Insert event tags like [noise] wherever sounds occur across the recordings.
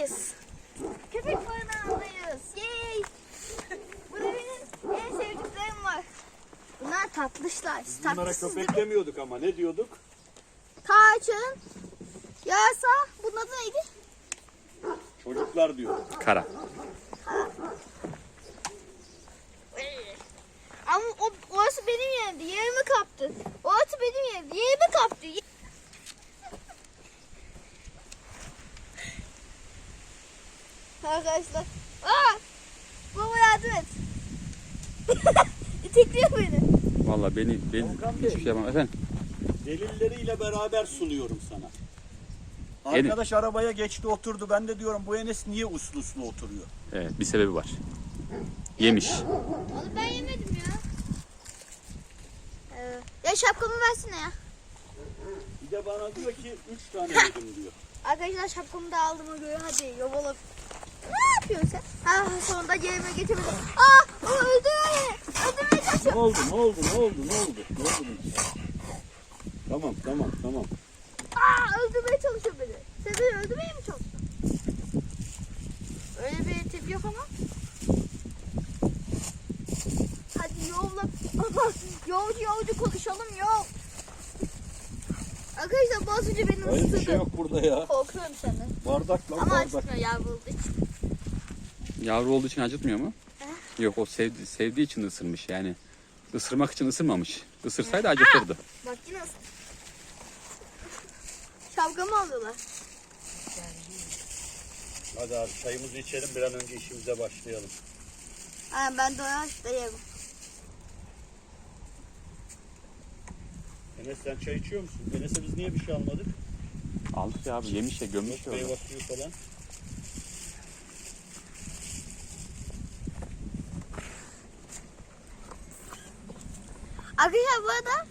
barınağındayız. Köpek barınağındayız. Yay! Burada benim en sevdiklerim var. Bunlar tatlışlar. Bunlara Tatlısız köpek demiyorduk ama ne diyorduk? Tarçın. Yarasa. Bunun adı neydi? Çocuklar diyorduk. Kara. Ama o, orası benim yerimdi. Yerimi kaptı. Orası benim yerimdi. Yerimi kaptı. Arkadaşlar. Aa! Baba yardım et. [laughs] İtekliyor beni. Vallahi beni ben Volkan Bey. hiçbir şey yapamam. Efendim Delilleriyle beraber sunuyorum sana. Arkadaş arabaya geçti oturdu. Ben de diyorum bu Enes niye uslu uslu oturuyor? evet bir sebebi var. Yemiş. Onu ben yemedim ya. Ee, ya şapkamı versene ya. Bir de bana diyor ki üç tane yedim diyor. Arkadaşlar şapkamı da aldığıma göre hadi yola. Ne yapıyorsun sen? Ha sonunda yerime getirmedim. Aa o öldü. Öldürmeye Ne çalışıyor. oldu ne oldu ne oldu ne oldu? Ne oldu? Tamam tamam tamam. Aa öldürmeye çalışıyor beni. Sen beni öldürmeye mi çalıştın? Öyle bir tip yok ama. Hadi yolla. [laughs] yolcu yolcu konuşalım yol. Arkadaşlar bu az önce beni Hayır bir ısırdı. şey yok burada ya. Korkuyorum senden. Bardak lan Ama bardak. acıtmıyor yavru olduğu için. Yavru olduğu için acıtmıyor mu? Yok o sevdi, sevdiği için ısırmış yani. Isırmak için ısırmamış. Isırsaydı acıtırdı. Bak yine ısırdı. Şapkamı alıyorlar. Hadi abi çayımızı içelim bir an önce işimize başlayalım. Ha, ben doyaş da yerim. Enes sen çay içiyor musun? Enes'e biz niye bir şey almadık? Aldık ya abi yemiş ya gömmüş ya Meyve suyu falan. Arkadaşlar bu arada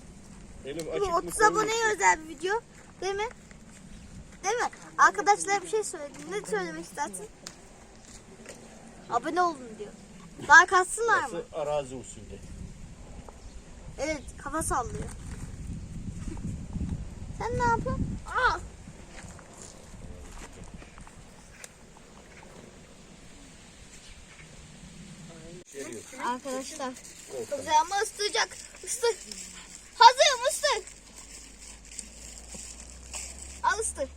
Elif bu açık mı 30 koyayım mı? aboneye özel bir video. Değil mi? Değil mi? Arkadaşlara bir şey söyledim. Ne söylemek istersin? Abone olun diyor. Like atsınlar mı? Arazi usulü. Evet kafa sallıyor. Sen ne yapıyorsun? İçeriyor. Arkadaşlar güzel ama ısıtacak. Isıt. Hazırım ısıt. Al ısıt.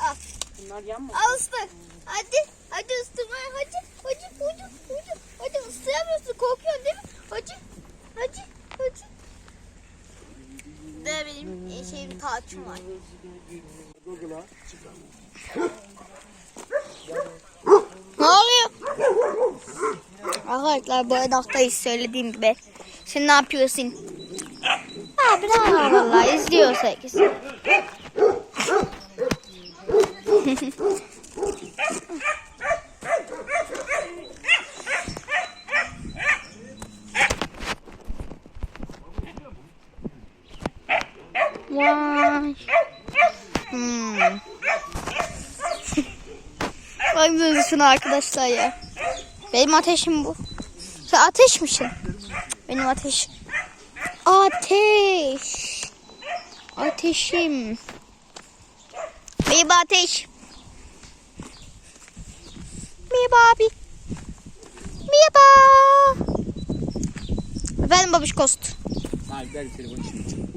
Al. Bunlar yanma. Al ısıt. Hadi. Hadi ısıtmaya. Hadi. Hadi. Hadi. Hadi. Hadi ısıtamıyorsun. Korkuyorsun değil mi? Hadi. Hadi. Hadi. De benim e, şeyim tarçın var. Ne oluyor? Arkadaşlar bu aradaktayız söylediğim gibi. Sen ne yapıyorsun? Ha bravo vallahi herkesi. [laughs] Vay. Hmm. Baksanıza şuna arkadaşlar ya. Benim ateşim bu. Sen ateş misin? Benim ateş. Ateş. Ateşim. Merhaba ateş. Merhaba abi. Merhaba. Efendim babiş kost. Ha gel telefonu şimdi.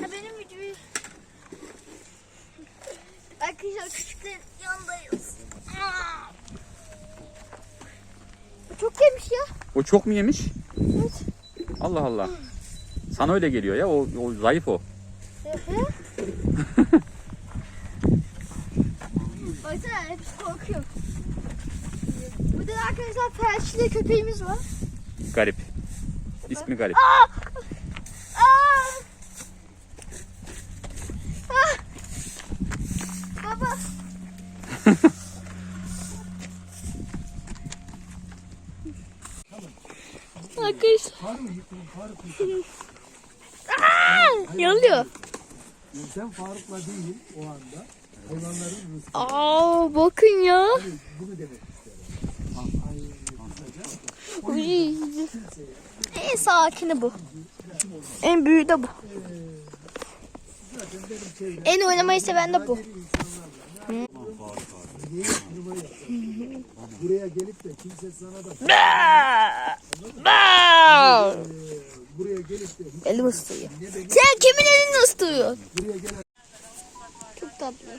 Ha benim videoyu. Arkadaşlar küçüklerin yanındayız. Çok yemiş ya. O çok mu yemiş? Evet. Allah Allah. Sana öyle geliyor ya o, o zayıf o. Baksana hepsi korkuyor. Burada da arkadaşlar felçli köpeğimiz var. Garip. İsmi garip. Aa! Ah! Baba. Arkadaşlar. Aa! Yanıyor. Sen Faruk'la değil o anda hayvanların rızkı Aa bakın ya. bunu demek Uy. En sakini bu. En büyüğü de bu. En oynamayı seven de bu. Buraya gelip de kimse sana da Ee, buraya gelip de Elim ısıtıyor. Sen kimin elini ısıtıyor? buraya gelen Çok tatlı.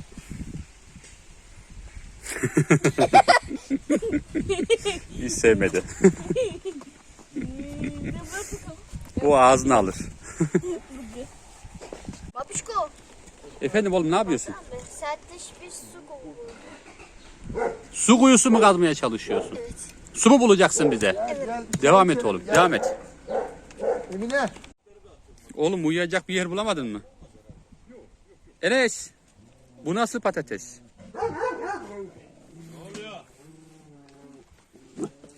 Hiç sevmedi. Bu ağzını alır. Babişko. Efendim oğlum ne yapıyorsun? Sertleşmiş su kokuyor. Su kuyusu mu kazmaya çalışıyorsun? Evet. Su mu bulacaksın bize? Devam et oğlum, devam et. Emine Oğlum uyuyacak bir yer bulamadın mı? Enes, bu nasıl patates?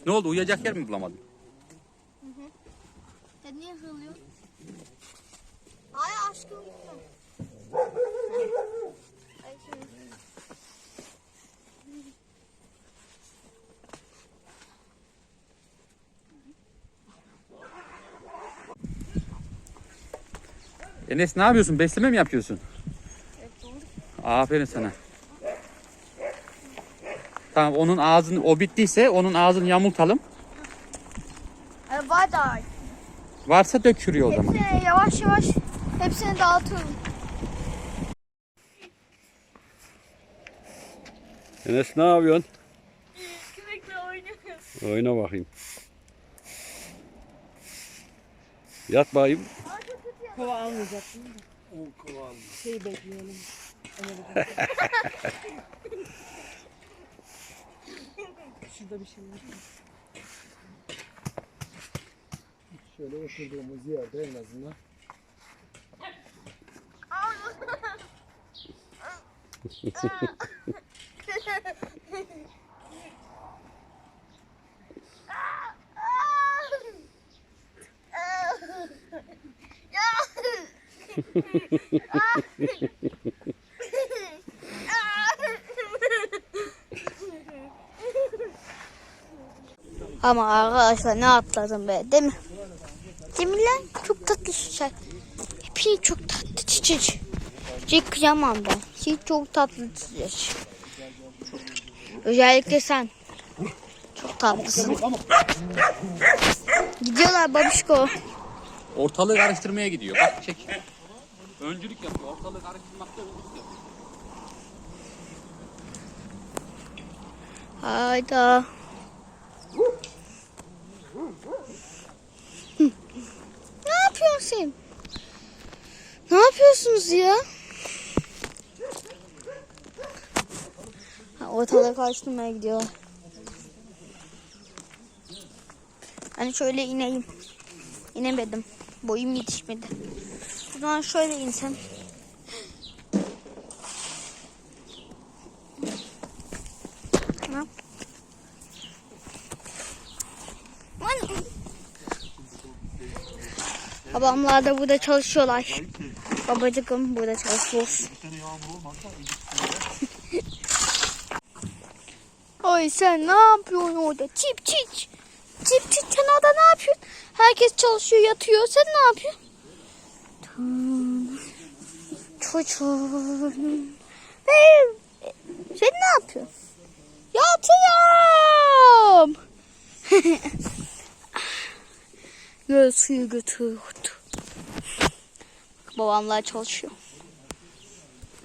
Ne oldu? Uyuyacak yer mi bulamadın? Sen niye hırlıyorsun? Ay aşkım gitme. Ay şimdi. Enes ne yapıyorsun? Besleme mi yapıyorsun? Evet doğru. Aferin sana. Tamam onun ağzını o bittiyse onun ağzını yamultalım. Ay var da. Varsa dök şuraya o zaman. Hepsini yavaş yavaş hepsini dağıtıyorum. Enes ne yapıyorsun? Kümekle oynuyoruz. Oyna bakayım. Yat bakayım. Kova almayacaktım da. Şey bekleyelim. [laughs] Şurada bir şey var. şöyle oturduğumuz yerde en azından [laughs] Ama arkadaşlar ne atladım be değil mi? Lan? Çok tatlı çiçek. Hepsi çok tatlı çiçek. Hiç kıyamam ben. Hiç çok tatlı çiçek. Özellikle sen. Çok tatlısın. Gidiyorlar babişko. Ortalığı karıştırmaya gidiyor. Bak çek. Öncülük yapıyor. Ortalığı karıştırmakta öncülük yapıyor. Hayda. Ne yapıyorsun sen? Ne yapıyorsunuz ya? Ha, ortalığı karıştırmaya gidiyorlar. Hani şöyle ineyim. İnemedim. Boyum yetişmedi. O zaman şöyle insem. Tamam. Lan. Babamlar da burada çalışıyorlar. Babacıkım burada çalışıyoruz. [laughs] Ay sen ne yapıyorsun orada? Çip çip. Çip çip sen orada ne yapıyorsun? Herkes çalışıyor yatıyor. Sen ne yapıyorsun? Çocuğum. Sen ne yapıyorsun? Yatıyorum. [laughs] Göl suyu götürdü. Babamlar çalışıyor.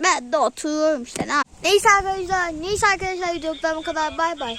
Ben de oturuyorum işte. Ne Neyse arkadaşlar. Neyse arkadaşlar videodan bu kadar. Bay bay.